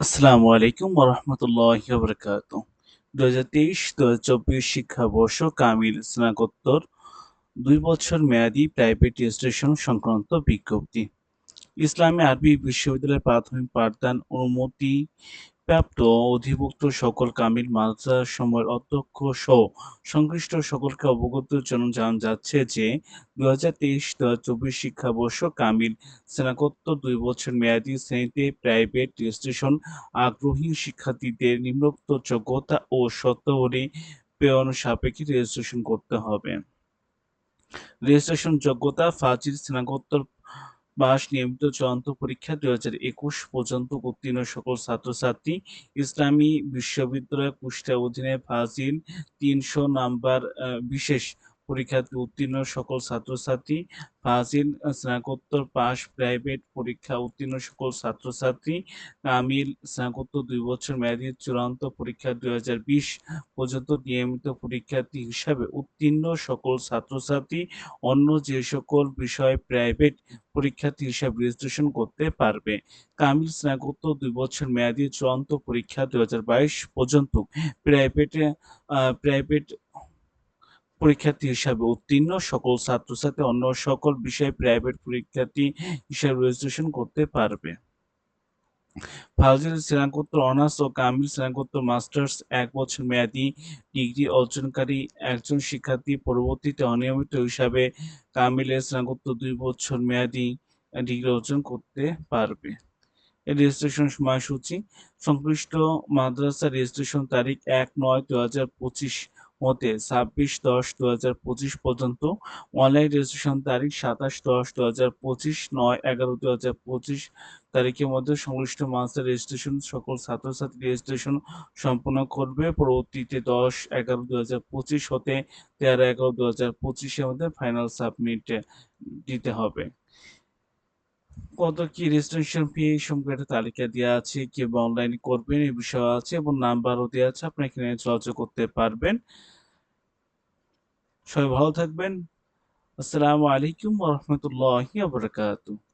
আসসালামু আলাইকুম রহমতুল্লাহ বরকাত দু হাজার তেইশ দু হাজার চব্বিশ শিক্ষাবর্ষ কামিল স্নাতকোত্তর, দুই বছর মেয়াদি প্রাইভেট রেজিস্ট্রেশন সংক্রান্ত বিজ্ঞপ্তি। ইসলামী আরবি বিশ্ববিদ্যালয়ের প্রাথমিক পাঠদান অনুমতি প্রাপ্ত অধিভুক্ত সকল কামিল মাদ্রাসা সময়ের অধ্যক্ষ সহ সংশ্লিষ্ট সকলকে অবগতের জন্য জানা যাচ্ছে যে দু হাজার তেইশ দু হাজার চব্বিশ শিক্ষাবর্ষ কামিল স্নাতকোত্তর দুই বছর মেয়াদী শ্রেণীতে প্রাইভেট রেজিস্ট্রেশন আগ্রহী শিক্ষার্থীদের নিম্নোক্ত যোগ্যতা ও শর্তাবলী প্রেরণ সাপেক্ষে রেজিস্ট্রেশন করতে হবে। রেজিস্ট্রেশন যোগ্যতা ফাজিল স্নাতকোত্তর পাস নিয়মিত চূড়ান্ত পরীক্ষা দুই হাজার একুশ পর্যন্ত উত্তীর্ণ সকল ছাত্রছাত্রী। ইসলামী বিশ্ববিদ্যালয় কুষ্টিয়া অধীনে ফাজিল তিনশো নাম্বার বিশেষ পরীক্ষাতে উত্তীর্ণ সকল ছাত্রছাত্রী। ফাজিল স্নাতকোত্তর পাস প্রাইভেট পরীক্ষা উত্তীর্ণ সকল ছাত্রছাত্রী। কামিল স্নাতকোত্তর দুই বছর মেয়াদী চূড়ান্ত পরীক্ষা দুই হাজার বিশ পর্যন্ত নিয়মিত পরীক্ষার্থী হিসাবে উত্তীর্ণ সকল ছাত্রছাত্রী। অন্য যে সকল বিষয়ে প্রাইভেট পরীক্ষার্থী হিসাবে রেজিস্ট্রেশন করতে পারবে। কামিল স্নাতকোত্তর দুই বছর মেয়াদী চূড়ান্ত পরীক্ষা দুই হাজার বাইশ পর্যন্ত প্রাইভেটে প্রাইভেট পরীক্ষার্থী হিসাবে উত্তীর্ণ। সকল ছাত্রছাত্রী অন্য সকল বিষয়ে প্রাইভেট পরীক্ষার্থী হিসাবে রেজিস্ট্রেশন করতে পারবে। ফাজিল স্নাতকোত্তর অনার্স ও কামিল স্নাতকোত্তর মাস্টার্স এক বছর মেয়াদী ডিগ্রি অর্জনকারী একজন শিক্ষার্থী পরবর্তীতে অনিয়মিত হিসাবে কামিলের স্নাতকোত্তর দুই বছর মেয়াদী ডিগ্রি অর্জন করতে পারবে। রেজিস্ট্রেশন সময়সূচি, সংশ্লিষ্ট মাদ্রাসা রেজিস্ট্রেশন তারিখ এক নয় দু হাজার পঁচিশ হতে ছাব্বিশ দশ দু হাজার পঁচিশ পর্যন্ত অনলাইন রেজিস্ট্রেশন তারিখ সাতাশ দশ দু হাজার পঁচিশ নয় এগারো দু হাজার পঁচিশ তারিখের মধ্যে সংশ্লিষ্ট মাস্টার রেজিস্ট্রেশন সকল ছাত্রছাত্রী রেজিস্ট্রেশন সম্পন্ন করবে। পরবর্তীতে দশ এগারো দু হাজার পঁচিশ হতে তেরো এগারো দু হাজার পঁচিশের মধ্যে ফাইনাল সাবমিট দিতে হবে। কত কি রেজিস্ট্রেশন ফি সম্পর্কে একটা তালিকা দেওয়া আছে কিংবা অনলাইনে করবেন এই বিষয় আছে এবং নাম্বারও দেওয়া আছে, আপনি এখানে যোগাযোগ করতে পারবেন। সবাই ভালো থাকবেন। আসসালামু আলাইকুম রহমতুল্লাহ বারাকাতুহু।